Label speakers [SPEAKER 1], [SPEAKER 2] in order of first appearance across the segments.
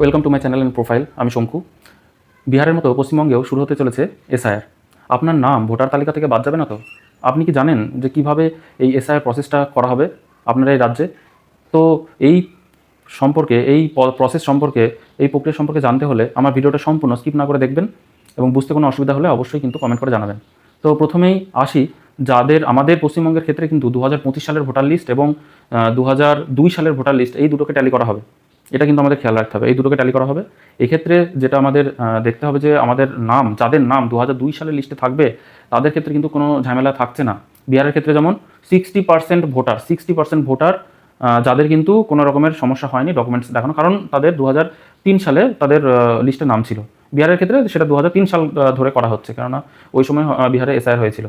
[SPEAKER 1] Welcome to my channel and profile আমি শঙ্কু। বিহারের মতো পশ্চিমবঙ্গেও শুরু হতে চলেছে এসআইআর আপনার নাম ভোটার তালিকা থেকে বাদ যাবে না তো? আপনি কি জানেন যে কীভাবে এই এসআইআর প্রসেসটা করা হবে আপনার এই রাজ্যে? তো এই সম্পর্কে, এই প্রসেস সম্পর্কে, এই প্রক্রিয়া সম্পর্কে জানতে হলে আমার ভিডিওটা সম্পূর্ণ স্কিপ না করে দেখবেন এবং বুঝতে কোনো অসুবিধা হলে অবশ্যই কিন্তু কমেন্ট করে জানাবেন। তো প্রথমেই আসি, যাদের, আমাদের পশ্চিমবঙ্গের ক্ষেত্রে কিন্তু দু হাজার পঁচিশ সালের ভোটার লিস্ট এবং দু সালের ভোটার লিস্ট এই দুটোকে ট্যালি করা হবে। এটা কিন্তু আমাদের খেয়াল রাখতে হবে। এই দুটোকে ট্যালি করা হবে। এক্ষেত্রে যেটা আমাদের দেখতে হবে যে আমাদের নাম, যাদের নাম দু সালের লিস্টে থাকবে, তাদের ক্ষেত্রে কিন্তু কোনো ঝামেলা থাকছে না। বিহারের ক্ষেত্রে যেমন sixty percent voter sixty percent voter যাদের কিন্তু কোনো রকমের সমস্যা হয়নি ডকুমেন্টস দেখানো, কারণ তাদের দু সালে তাদের লিস্টে নাম ছিল। বিহারের ক্ষেত্রে সেটা দু সাল ধরে করা হচ্ছে, কেননা ওই সময় বিহারে এসআইআর হয়েছিল।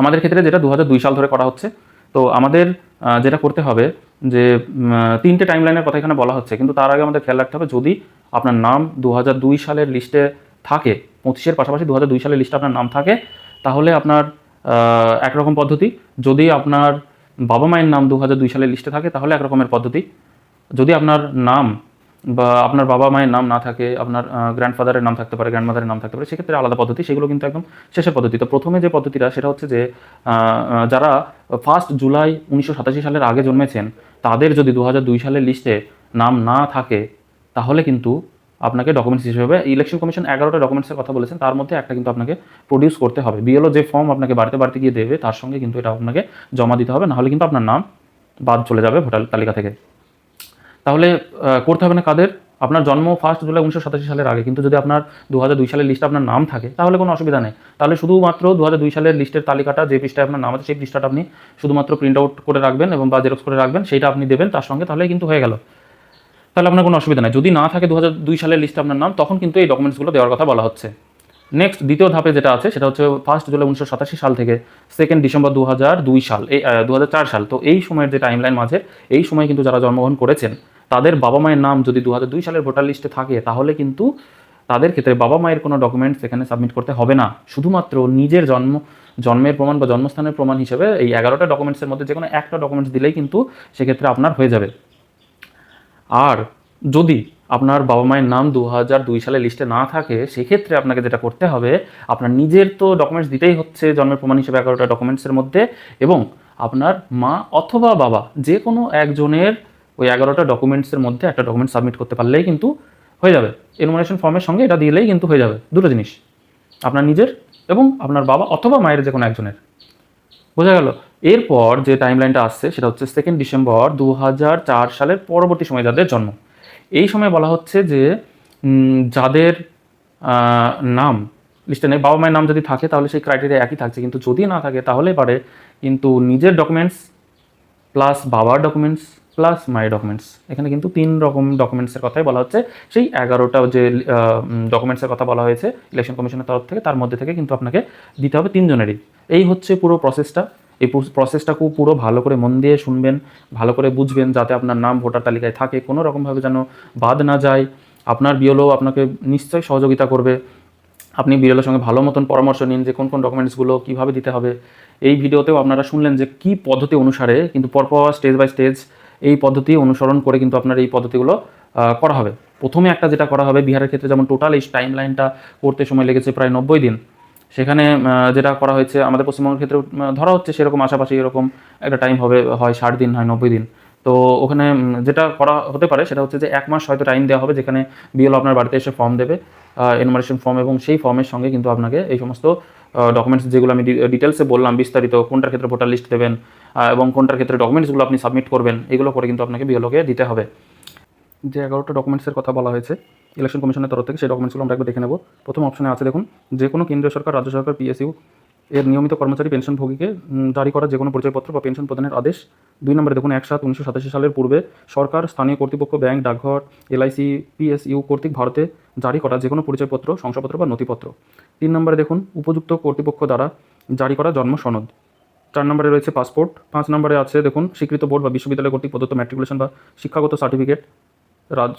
[SPEAKER 1] আমাদের ক্ষেত্রে যেটা দু সাল ধরে করা হচ্ছে, তো আমাদের যেটা করতে হবে যে তিনটে টাইম লাইনের কথা এখানে বলা হচ্ছে। কিন্তু তার আগে আমাদের খেয়াল রাখতে হবে, যদি আপনার নাম দু সালের লিস্টে থাকে, পঁচিশের পাশাপাশি দু দুই সালের লিস্টে আপনার নাম থাকে, তাহলে আপনার একরকম পদ্ধতি। যদি আপনার বাবা মায়ের নাম দু সালের লিস্টে থাকে, তাহলে একরকমের পদ্ধতি। যদি আপনার নাম বা আপনার বাবা মায়ের নাম না থাকে, আপনার গ্র্যান্ডফাদারের নাম থাকতে পারে গ্র্যান্ডমাদারের নাম থাকতে পারে, সেক্ষেত্রে আলাদা পদ্ধতি, সেগুলো কিন্তু একদম শেষের পদ্ধতি। তো প্রথমে যে পদ্ধতিটা, সেটা হচ্ছে যে যারা ফার্স্ট জুলাই উনিশশো সাতাশি সালের আগে জন্মেছেন, তাদের যদি দু সালের লিস্টে নাম না থাকে, তাহলে কিন্তু আপনাকে ডকুমেন্টস হিসেবে ইলেকশন কমিশন এগারোটা ডকুমেন্টসের কথা বলেছেন, তার মধ্যে একটা কিন্তু আপনাকে প্রডিউস করতে হবে। বিএলও যে ফর্ম আপনাকে বাড়িতে বাড়িতে গিয়ে দেবে, তার সঙ্গে কিন্তু এটা আপনাকে জমা দিতে হবে, নাহলে কিন্তু আপনার নাম বাদ চলে যাবে ভোটার তালিকা থেকে। তাহলে করতে হবে না কাদের? আপনার জন্ম ফার্স্ট জুলাই উনিশশো সাতাশি সালের আগে। কিন্তু যদি আপনার দু হাজার দুই সালের লিস্টে আপনার নাম থাকে, তাহলে কোনো অসুবিধা নেই। তাহলে শুধুমাত্র দু হাজার দুই সালের লিস্টের তালিকাটা, যে পৃষ্ঠায় আপনার নাম আছে, সেই পৃষ্ঠাটা আপনি শুধুমাত্র প্রিন্ট আউট করে রাখবেন এবং বা জেরক্স করে রাখবেন সেটা আপনি দেবেন, তার সঙ্গে তাহলে কিন্তু হয়ে গেল। তাহলে আপনার কোনো অসুবিধা নেই। যদি না থাকে দু হাজার দুই সালের লিস্টে আপনার নাম, তখন কিন্তু এই ডকুমেন্টসগুলো দেওয়ার কথা বলা হচ্ছে। নেক্সট দ্বিতীয় ধাপে যেটা আছে, সেটা হচ্ছে ফার্স্ট জুলাই উনিশশো সাতাশি সাল থেকে সেকেন্ড ডিসেম্বর দু দুই সাল, এই দু হাজার চার সাল। তো এই সময়ের যে টাইমলাইন মাঝে এই সময় কিন্তু যারা জন্মগ্রহণ করেছেন তাদের বাবা মায়ের নাম যদি দু হাজার দুই সালের ভোটার লিস্টে থাকে, তাহলে কিন্তু তাদের ক্ষেত্রে বাবা মায়ের কোনো ডকুমেন্টস এখানে সাবমিট করতে হবে না। শুধুমাত্র নিজের জন্ম, জন্মের প্রমাণ বা জন্মস্থানের প্রমাণ হিসেবে এই এগারোটা ডকুমেন্টসের মধ্যে যে কোনো একটা ডকুমেন্টস দিলেই কিন্তু সেক্ষেত্রে আপনার হয়ে যাবে। আর যদি আপনার বাবা মায়ের নাম দু হাজার দুই সালে লিস্টে না থাকে, সেক্ষেত্রে আপনাকে যেটা করতে হবে, আপনার নিজের তো ডকুমেন্টস দিতেই হচ্ছে জন্মের প্রমাণ হিসেবে এগারোটা ডকুমেন্টসের মধ্যে এবং আপনার মা অথবা বাবা যে কোনো একজনের ওই এগারোটা ডকুমেন্টসের মধ্যে একটা ডকুমেন্ট সাবমিট করতে পারলেই কিন্তু হয়ে যাবে। এনুমারেশন ফর্মের সঙ্গে এটা দিলেই কিন্তু হয়ে যাবে দুটো জিনিস। আপনার নিজের এবং আপনার বাবা অথবা মায়ের যে কোনো একজনের। বোঝা গেল? এরপর যে টাইম লাইনটা আসছে সেটা হচ্ছে সেকেন্ড ডিসেম্বর দু সালের পরবর্তী সময় যাদের জন্ম। এই সময় বলা হচ্ছে যে যাদের নাম লিস্টে নেই, বাবা মায়ের নাম যদি থাকে তাহলে সেই ক্রাইটেরিয়া একই থাকছে। কিন্তু যদি না থাকে তাহলে পারে কিন্তু নিজের ডকুমেন্টস প্লাস বাবার ডকুমেন্টস প্লাস মাই ডকুমেন্টস এখানে কিন্তু তিন রকম ডকুমেন্টসের কথাই বলা হচ্ছে। সেই এগারোটা যে ডকুমেন্টসের কথা বলা হয়েছে ইলেকশন কমিশনের তরফ থেকে, তার মধ্যে থেকে কিন্তু আপনাকে দিতে হবে তিনজনেরই। এই হচ্ছে পুরো প্রসেসটা এই প্রসেসটা খুব পুরো ভালো করে মন দিয়ে শুনবেন, ভালো করে বুঝবেন, যাতে আপনার নাম, ভোটার তালিকায় থাকে, কোনো রকমভাবে যেন বাদ না যায়। আপনার বিএলও আপনাকে নিশ্চয়ই সহযোগিতা করবে। আপনি বিএলের সঙ্গে ভালো মতন পরামর্শ নিন যে কোন কোন ডকুমেন্টসগুলো কীভাবে দিতে হবে। এই ভিডিওতেও আপনারা শুনলেন যে কী পদ্ধতি অনুসারে কিন্তু পরপর স্টেজ বাই স্টেজ এই পদ্ধতি অনুসরণ করে কিন্তু আপনার এই পদ্ধতিগুলো করা হবে। প্রথমে একটা যেটা করা হবে, বিহারের ক্ষেত্রে যেমন টোটাল এই টাইম লাইনটা করতে সময় লেগেছে প্রায় নব্বই দিন। সেখানে যেটা করা হয়েছে, আমাদের পশ্চিমবঙ্গের ক্ষেত্রে ধরা হচ্ছে সেরকম আশাপাশি এরকম একটা টাইম হবে, হয় ষাট দিন, হয় নব্বই দিন। তো ওখানে যেটা করা হতে পারে সেটা হচ্ছে যে এক মাস হয়তো টাইম দেওয়া হবে, যেখানে বিএল আপনার বাড়িতে এসে ফর্ম দেবে এনুমারেশন ফর্ম এবং সেই ফর্মের সঙ্গে কিন্তু আপনাকে এই সমস্ত ডকুমেন্টস যেগুলো আমি ডিটেলসে বললাম, বিস্তারিত, কোনটার ক্ষেত্রে ভোটার লিস্ট দেবেন এবং কোনটার ক্ষেত্রে ডকুমেন্টসগুলো আপনি সাবমিট করবেন, এগুলো করে কিন্তু আপনাকে বিএলওকে দিতে হবে। যে এগারোটা ডকুমেন্টসের কথা বলা হয়েছে ইলেকশন কমিশনের তরফ থেকে সেই ডকুমেন্টসগুলো আমরা একবার দেখে নেব। প্রথম অপশনে আছে দেখুন, যে কোনো কেন্দ্রীয় সরকার, রাজ্য সরকার পিএসইউ এর নিয়মিত কর্মচারী পেনশনভোগীকে জারি করা যে কোনো পরিচয়পত্র বা পেনশন প্রদানের আদেশ। দুই নম্বরে দেখুন, এক সাত উনিশশো সাতাশি সালের পূর্বে সরকার, স্থানীয় কর্তৃপক্ষ, ব্যাংক, ডাকঘর এলআইসি পিএসইউ কর্তৃক ভারতে জারি করা যে কোনো পরিচয়পত্র, শংসাপত্র বা নথিপত্র। তিন নম্বরে দেখুন, উপযুক্ত কর্তৃপক্ষ দ্বারা জারি করা জন্ম সনদ। চার নম্বরে রয়েছে পাসপোর্ট। পাঁচ নম্বরে আছে দেখুন, স্বীকৃত বোর্ড বা বিশ্ববিদ্যালয় কর্তৃক প্রদত্ত ম্যাট্রিকুলেশন বা শিক্ষাগত সার্টিফিকেট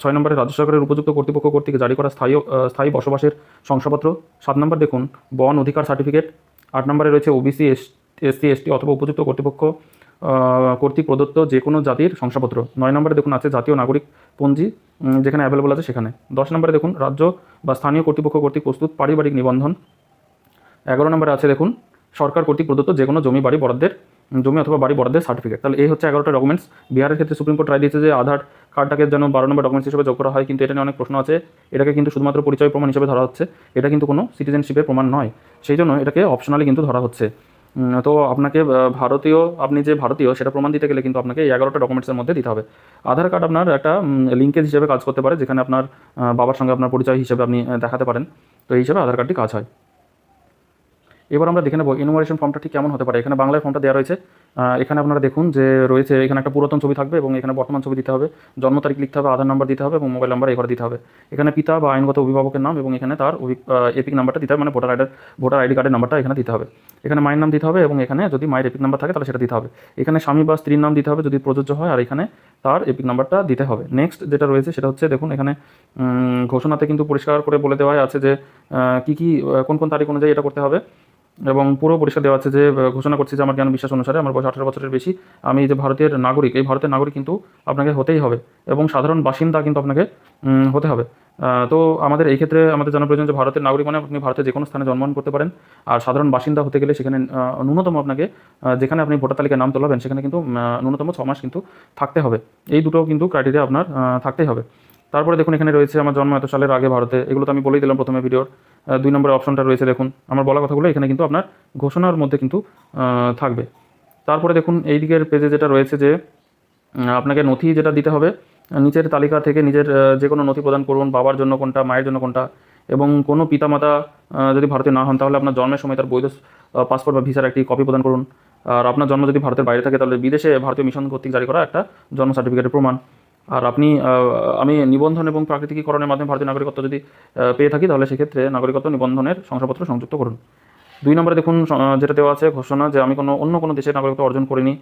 [SPEAKER 1] ছয় নম্বরে রাজ্য সরকারের উপযুক্ত কর্তৃপক্ষ কর্তৃক জারি করা স্থায়ী স্থায়ী বসবাসের শংসাপত্র। সাত নম্বর দেখুন, বন অধিকার সার্টিফিকেট আট নম্বরে রয়েছে ওবিসি এস এসসি এসটি অথবা উপযুক্ত কর্তৃপক্ষ কর্তৃক প্রদত্ত যে কোনো জাতির শংসাপত্র। নয় নম্বরে দেখুন আছে জাতীয় নাগরিক পঞ্জি যেখানে অ্যাভেলেবল আছে সেখানে। দশ নম্বরে দেখুন রাজ্য বা স্থানীয় কর্তৃপক্ষ কর্তৃক প্রস্তুত পারিবারিক নিবন্ধন। এগারো নম্বরে আছে দেখুন সরকার কর্তৃক প্রদত্ত যে কোনো জমি, বাড়ি, বরাদ্দের জমি অথবা বাড়ি বরাদ্দের সার্টিফিকেট তাহলে এই হচ্ছে এগারোটা ডকুমেন্টস বিহারের ক্ষেত্রে সুপ্রিম কোর্ট রায় দিয়েছে যে আধার কার্ডটাকে যেন বারো নম্বর ডকুমেন্টস হিসেবে যোগ করা হয়, কিন্তু এটা নিয়ে অনেক প্রশ্ন আছে। এটাকে কিন্তু শুধুমাত্র পরিচয় প্রমাণ হিসেবে ধরা হচ্ছে। এটা কিন্তু কোনো সিটিজেনশিপের প্রমাণ নয়। সেই জন্য এটাকে অপশনালি কিন্তু ধরা হচ্ছে। তো আপনাকে ভারতীয়, আপনি যে ভারতীয়, সেটা প্রমাণ দিতে গেলে কিন্তু আপনাকে এগারোটা ডকুমেন্টসের মধ্যে দিতে হবে। আধার কার্ড আপনার একটা লিঙ্কেজ হিসেবে কাজ করতে পারে, যেখানে আপনার বাবার সঙ্গে আপনার পরিচয় হিসেবে আপনি দেখাতে পারেন। তো এই হিসেবে আধার কার্ডটি কাজ হয়। এবার আমরা দেখে নেব ইনোমারেশন ফর্মটা ঠিক কেমন হতে পারে। এখানে বাংলায় ফর্মটা দেওয়া রয়েছে। এখানে আপনারা দেখুন যে রয়েছে, এখানে একটা পুরাতন ছবি থাকবে এবং এখানে বর্তমান ছবি দিতে হবে। জন্ম তারিখ লিখতে হবে, আধার নাম্বার দিতে হবে এবং মোবাইল নাম্বার এবার দিতে হবে। এখানে পিতা বা আইনগত অভিভাবকের নাম এবং এখানে তার এপিক নাম্বারটা দিতে হবে মানে ভোটার আইডার ভোটার আইডি কার্ডের নাম্বারটা এখানে দিতে হবে। এখানে মায়ের নাম দিতে হবে এবং এখানে যদি মায়ের এপিক নাম্বার থাকে তাহলে সেটা দিতে হবে। এখানে স্বামী বা স্ত্রীর নাম দিতে হবে যদি প্রযোজ্য হয়, আর এখানে তার এপিক নাম্বারটা দিতে হবে। নেক্সট যেটা রয়েছে সেটা হচ্ছে দেখুন, এখানে ঘোষণাতে কিন্তু পরিষ্কার করে বলে দেওয়া আছে যে কি কি কোন কোন তারিখ অনুযায়ী এটা করতে হবে। এবং পুরো পরিষ্কার দেওয়া আছে যে ঘোষণা করছে যে আমার জ্ঞান বিশ্বাস অনুসারে আমার বয়স আঠারো বছরের বেশি। আমি যে ভারতের নাগরিক, এই ভারতের নাগরিক কিন্তু আপনাকে হতেই হবে এবং সাধারণ বাসিন্দা কিন্তু আপনাকে হতে হবে। তো আমাদের এই ক্ষেত্রে আমাদের জানা প্রয়োজন যে ভারতের নাগরিক মানে আপনি ভারতের যে কোনো স্থানে জন্মগ্রহণ করতে পারেন। আর সাধারণ বাসিন্দা হতে গেলে সেখানে ন্যূনতম আপনাকে যেখানে আপনি ভোটার তালিকায় নাম তোলাবেন, সেখানে কিন্তু ন্যূনতম ছ মাস কিন্তু থাকতে হবে। এই দুটো কিন্তু ক্রাইটেরিয়া আপনার থাকতেই হবে। তারপরে দেখুন এখানে রয়েছে আমার জন্ম এত সালের আগে ভারতে। এগুলো তো আমি বলেই দিলাম প্রথমে ভিডিওর। দুই নম্বরের অপশনটা রয়েছে দেখুন। আমার বলা কথাগুলো এখানে কিন্তু আপনার ঘোষণার মধ্যে কিন্তু থাকবে। তারপরে দেখুন এই দিকের পেজে যেটা রয়েছে যে আপনাকে নথি যেটা দিতে হবে, নিচের তালিকা থেকে নিজের যে কোনো নথি প্রদান করুন, বাবার জন্য কোনটা, মায়ের জন্য কোনটা, এবং কোনো পিতামাতা যদি ভারতীয় না হন, তাহলে আপনার জন্মের সময় তার বৈধ পাসপোর্ট বা ভিসার একটি কপি প্রদান করুন। আর আপনার জন্ম যদি ভারতের বাইরে থাকে, তাহলে বিদেশে ভারতীয় মিশন কর্তৃক জারি করা একটা জন্ম সার্টিফিকেটের প্রমাণ। আর আপনি আমি নিবন্ধন এবং প্রাকৃতিকীকরণের মাধ্যমে ভারতীয় নাগরিকত্ব যদি পেয়ে থাকি, তাহলে সেক্ষেত্রে নাগরিকত্ব নিবন্ধনের শংসাপত্র সংযুক্ত করুন। দুই নম্বরে দেখুন যেটা দেওয়া আছে, ঘোষণা যে আমি কোনো অন্য কোনো দেশের নাগরিকত্ব অর্জন করিনি।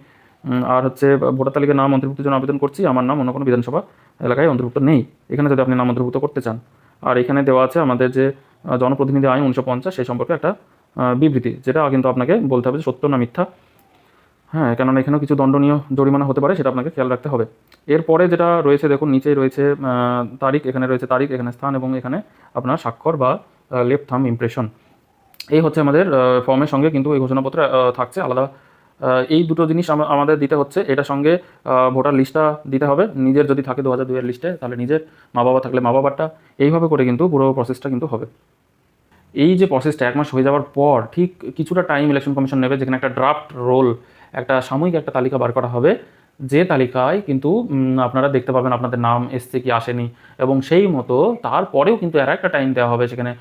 [SPEAKER 1] আর হচ্ছে, ভোটার তালিকায় নাম অন্তর্ভুক্তির জন্য আবেদন করছি, আমার নাম অন্য কোনো বিধানসভা এলাকায় অন্তর্ভুক্ত নেই। এখানে যদি আপনি নাম অন্তর্ভুক্ত করতে চান। আর এখানে দেওয়া আছে আমাদের যে জনপ্রতিনিধি আইন উনিশশো পঞ্চাশ, সেই সম্পর্কে একটা বিবৃতি, যেটা কিন্তু আপনাকে বলতে হবে যে সত্য না মিথ্যা। হ্যাঁ কেননা এখানেও কিছু দণ্ডনীয় জরিমানা হতে পারে, সেটা আপনাকে খেয়াল রাখতে হবে। এরপরে যেটা রয়েছে, দেখুন, নিচেই রয়েছে তারিখ, এখানে রয়েছে তারিখ, এখানে স্থান এবং এখানে আপনার স্বাক্ষর বা লেফট থাম ইমপ্রেশন এই হচ্ছে আমাদের ফর্মের সঙ্গে কিন্তু এই ঘোষণাপত্র থাকছে আলাদা। এই দুটো জিনিস আমাদের দিতে হচ্ছে। এটার সঙ্গে ভোটার লিস্টটা দিতে হবে। নিজের যদি থাকে দু হাজার দুইয়ের লিস্টে তাহলে নিজের মা বাবা থাকলে মা বাবারটা এইভাবে করে কিন্তু পুরো প্রসেসটা কিন্তু হবে। এই যে প্রসেসটা এক মাস হয়ে যাওয়ার পর, ঠিক কিছুটা টাইম ইলেকশন কমিশন নেবে, যেখানে একটা ড্রাফট রোল একটা সাময়িক একটা তালিকা বার করা হবে। যে তালিকায় কিন্তু আপনারা দেখতে পাবেন আপনাদের নাম এসছে কি আসেনি এবং সেই মতো তারপরেও কিন্তু এর একটা টাইম দেওয়া হবে সেখানে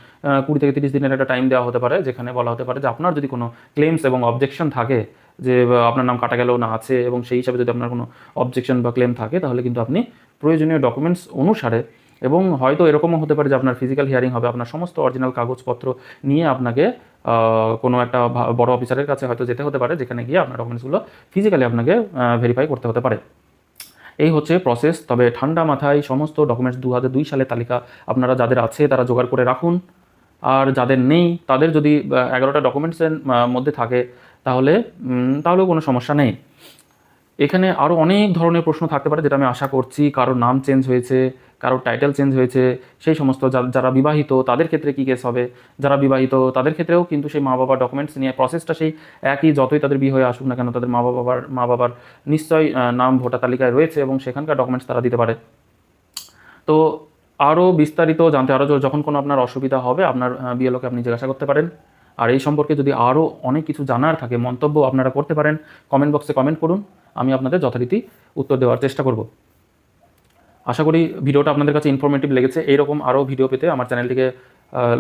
[SPEAKER 1] কুড়ি থেকে তিরিশ দিনের একটা টাইম দেওয়া হতে পারে যেখানে বলা হতে পারে যে আপনার যদি কোনো ক্লেমস এবং অবজেকশন থাকে যে আপনার নাম কাটা গেলেও না আছে এবং সেই হিসাবে যদি আপনার কোনো অবজেকশন বা ক্লেম থাকে তাহলে কিন্তু আপনি প্রয়োজনীয় ডকুমেন্টস অনুসারে এবং হয়তো এরকমও হতে পারে যে আপনার ফিজিক্যাল হিয়ারিং হবে, আপনার সমস্ত অরিজিনাল কাগজপত্র নিয়ে আপনাকে কোনো একটা বড় অফিসারের কাছে হয়তো যেতে হতে পারে, যেখানে গিয়ে আপনার ডকুমেন্টসগুলো ফিজিক্যালি আপনাকে ভেরিফাই করতে হতে পারে। এই হচ্ছে প্রসেস তবে ঠান্ডা মাথায় সমস্ত ডকুমেন্টস দু হাজার দুই সালে তালিকা আপনারা যাদের আছে তারা জোগাড় করে রাখুন। আর যাদের নেই, তাদের যদি এগারোটা ডকুমেন্টসের মধ্যে থাকে, তাহলে তাহলেও কোনো সমস্যা নেই। এখানে আরও অনেক ধরনের প্রশ্ন থাকতে পারে যেটা আমি আশা করছি কারোর নাম চেঞ্জ হয়েছে, কারোর টাইটেল চেঞ্জ হয়েছে, সেই সমস্ত যারা বিবাহিত তাদের ক্ষেত্রে কী কেস হবে? যারা বিবাহিত তাদের ক্ষেত্রেও কিন্তু সেই মা বাবার ডকুমেন্টস নিয়ে প্রসেসটা সেই একই, যতই তাদের বিয়ে হয়ে আসুক না কেন তাদের মা বাবার মা বাবার নিশ্চয়ই নাম ভোটার তালিকায় রয়েছে এবং সেখানকার ডকুমেন্টস তারা দিতে পারে। তো আরও বিস্তারিত জানতে আরও যখন কোনো আপনার অসুবিধা হবে, আপনার বিএলওকে আপনি জিজ্ঞাসা করতে পারেন। আর এই সম্পর্কে যদি আরও অনেক কিছু জানার থাকে, মন্তব্য আপনারা করতে পারেন কমেন্ট বক্সে কমেন্ট করুন, আমি আপনাদের যথারীতি উত্তর দেওয়ার চেষ্টা করব। আশা করি ভিডিওটা আপনাদের কাছে ইনফরমেটিভ লেগেছে। এইরকম আরও ভিডিও পেতে আমার চ্যানেলটিকে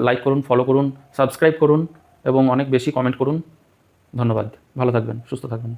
[SPEAKER 1] লাইক করুন ফলো করুন সাবস্ক্রাইব করুন, এবং অনেক বেশি কমেন্ট করুন। ধন্যবাদ। ভালো থাকবেন, সুস্থ থাকবেন।